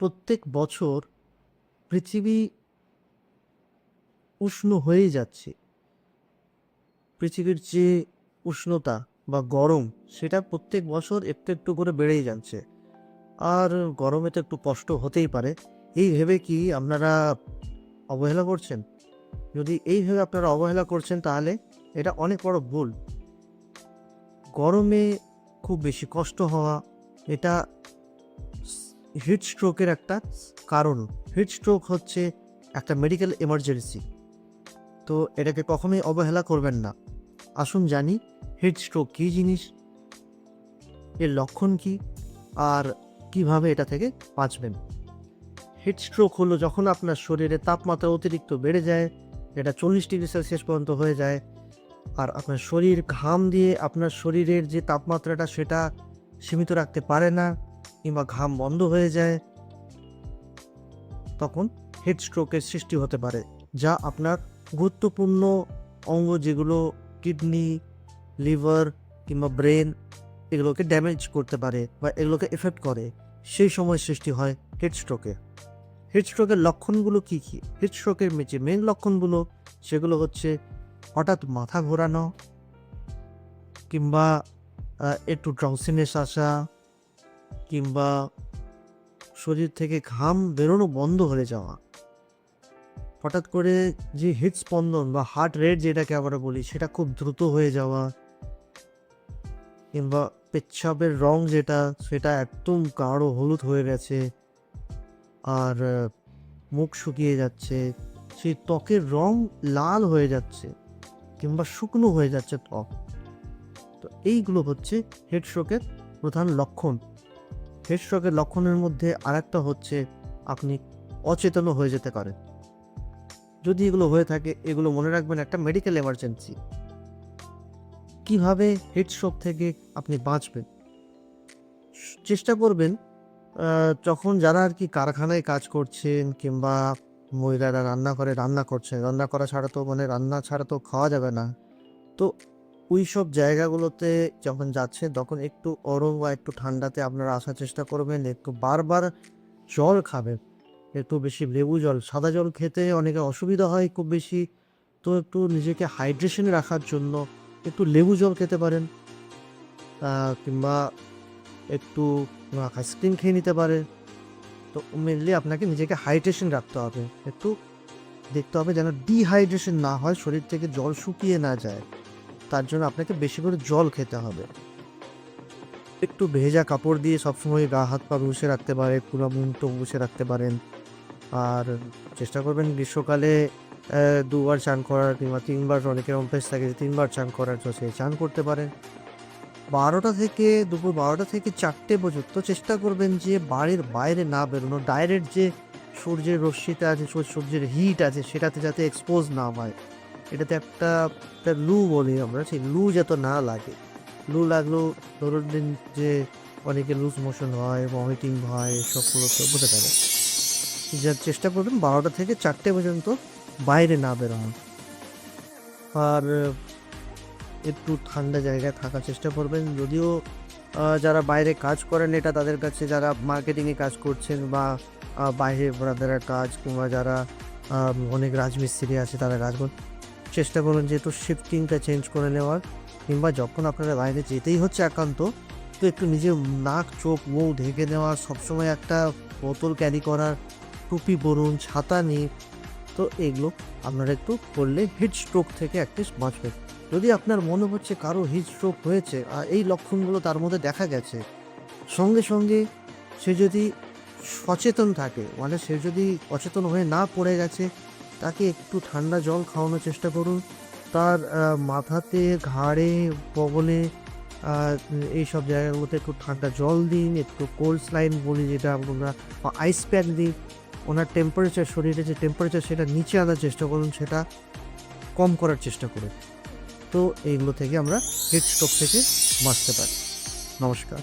প্রত্যেক বছর পৃথিবী উষ্ণ হয়েই যাচ্ছে। পৃথিবীর যে উষ্ণতা বা গরম, সেটা প্রত্যেক বছর একটু একটু করে বেড়েই যাচ্ছে। আর গরমে তো একটু কষ্ট হতেই পারে। এই ভেবে কি আপনারা অবহেলা করছেন? যদি এই ভেবে আপনারা অবহেলা করছেন, তাহলে এটা অনেক বড় ভুল। গরমে খুব বেশি কষ্ট হওয়া, এটা হিট স্ট্রোকের একটা কারণ। হিট স্ট্রোক হচ্ছে একটা মেডিকেল এমার্জেন্সি তো এটাকে কখনোই অবহেলা করবেন না। আসুন জানি হিট স্ট্রোক কী জিনিস, এর লক্ষণ কি, আর কীভাবে এটা থেকে বাঁচবেন। হিট স্ট্রোক হলো যখন আপনার শরীরে তাপমাত্রা অতিরিক্ত বেড়ে যায়, এটা চল্লিশ ডিগ্রি সেলসিয়াস পর্যন্ত হয়ে যায়, আর আপনার শরীর ঘাম দিয়ে আপনার শরীরের যে তাপমাত্রাটা সেটা সীমিত রাখতে পারে না কিংবা ঘাম বন্ধ হয়ে যায়, তখন হেড স্ট্রোকের সৃষ্টি হতে পারে, যা আপনার গুরুত্বপূর্ণ অঙ্গ যেগুলো কিডনি লিভার কিংবা ব্রেন এগুলোকে ড্যামেজ করতে পারে বা এগুলোকে এফেক্ট করে, সেই সময় সৃষ্টি হয় হেড স্ট্রোকের হেড স্ট্রোকের লক্ষণগুলো কী কী? হেড স্ট্রোকের যে মেন লক্ষণগুলো, সেগুলো হচ্ছে হঠাৎ মাথা ঘোরানো কিংবা একটু ড্রাউসিনেস আসা কিংবা শরীর থেকে ঘাম বেরোনো বন্ধ হয়ে যাওয়া। হঠাৎ করে যে হৃদস্পন্দন বা হার্ট রেট যেটাকে আমরা বলি, সেটা খুব দ্রুত হয়ে যাওয়া কিংবা পেচ্ছাপের রং যেটা, সেটা একদম গাঢ় হলুদ হয়ে গেছে আর, মুখ শুকিয়ে যাচ্ছে, সেই ত্বকের রং লাল হয়ে যাচ্ছে কিংবা শুকনো হয়ে যাচ্ছে ত্বক। তো এইগুলো হচ্ছে হেড স্ট্রোকের প্রধান লক্ষণ। হেড স্ট্রোকের লক্ষণের মধ্যে আরেকটা হচ্ছে আপনি অচেতনও হয়ে যেতে পারেন। যদি এগুলো হয়ে থাকে, এগুলো মনে রাখবেন একটা মেডিকেল এমার্জেন্সি কীভাবে হেড স্ট্রোক থেকে আপনি বাঁচবেন? চেষ্টা করবেন যখন যারা আর কি কারখানায় কাজ করছেন কিংবা মহিলারা রান্না করে রান্না করছেন, রান্না করা ছাড়া তো মানে রান্না ছাড়া তো খাওয়া যাবে না। তো ওই সব জায়গাগুলোতে যখন যাচ্ছে তখন একটু গরম বা একটু ঠান্ডাতে আপনারা আসার চেষ্টা করবেন, একটু বারবার জল খাবেন। একটু বেশি লেবু জল, সাদা জল খেতে অনেকে অসুবিধা হয় খুব বেশি। তো একটু নিজেকে হাইড্রেশনে রাখার জন্য একটু লেবু জল খেতে পারেন কিংবা একটু আইসক্রিম খেয়ে নিতে পারেন। তো মেনলি আপনাকে নিজেকে হাইড্রেশন রাখতে হবে। একটু দেখতে হবে যেন ডিহাইড্রেশন না হয়, শরীর থেকে জল শুকিয়ে না যায়। তার জন্য আপনাকে বেশি করে জল খেতে হবে। একটু ভেজা কাপড় দিয়ে সবসময় গা হাত পা মুছে রাখতে পারে পুরো মুখটো মুছে রাখতে পারেন। আর চেষ্টা করবেন গ্রীষ্মকালে দুবার চান করার কিংবা তিনবার অনেকের অভ্যেস থাকে যে তিনবার চান করার তো সে চান করতে পারেন। বারোটা থেকে, দুপুর বারোটা থেকে চারটে পর্যন্ত চেষ্টা করবেন যে বাড়ির বাইরে না বেরোনো ডাইরেক্ট যে সূর্যের রশ্মিতে আছে সূর্য- সূর্যের হিট আছে, সেটাতে যাতে এক্সপোজ না হয়। এটাতে একটা একটা লু বলি আমরা, সেই লু যাতে না লাগে। লু লাগলেও ধরুন দিন যে অনেকে লুজ মোশন হয় ভমিটিং হয় এসবগুলো তো বোঝা যাবে যার চেষ্টা করবেন বারোটা থেকে চারটে পর্যন্ত বাইরে না বেরোনো আর একটু ঠান্ডা জায়গায় থাকার চেষ্টা করবেন। যদিও যারা বাইরে কাজ করেন, এটা তাদের কাছে যারা মার্কেটিংয়ে কাজ করছেন বা বাইরে ব্রাদারের কাজ কিংবা যারা অনেক রাজমিস্ত্রি আছে, তারা করেন চেষ্টা করুন যে একটু শিফটিংটা চেঞ্জ করে নেওয়ার, কিংবা যখন আপনারা বাইরে যেতেই হচ্ছে একান্ত, তো একটু নিজের নাক, চোখ, মুখ ঢেকে নেওয়ার সবসময় একটা বোতল ক্যারি করার, টুপি পরুন, ছাতা নিয়ে তো এগুলো আপনারা একটু করলে হিট স্ট্রোক থেকে অ্যাটলিস্ট বাঁচবেন যদি আপনার মনে হচ্ছে কারও হিট স্ট্রোক হয়েছে, আর এই লক্ষণগুলো তার মধ্যে দেখা গেছে, সঙ্গে সঙ্গে সে যদি সচেতন থাকে মানে সে যদি অচেতন হয়ে না পড়ে গেছে একটু ঠান্ডা জল খাওয়ানোর চেষ্টা করুন। তার মাথাতে ঘাড়ে বগলে আহ, এই সব জায়গাগুলোতে একটু ঠান্ডা জল দিন একটু কোল্ড স্লাইন বলি যেটা আমরা আইস প্যাক দিন। ওনার টেম্পারেচার শরীরে যে টেম্পারেচার সেটা নিচে আনার চেষ্টা করুন সেটা কম করার চেষ্টা করুন। তো এইগুলো থেকে আমরা হিট স্ট্রোক থেকে বাঁচতে পারি। নমস্কার।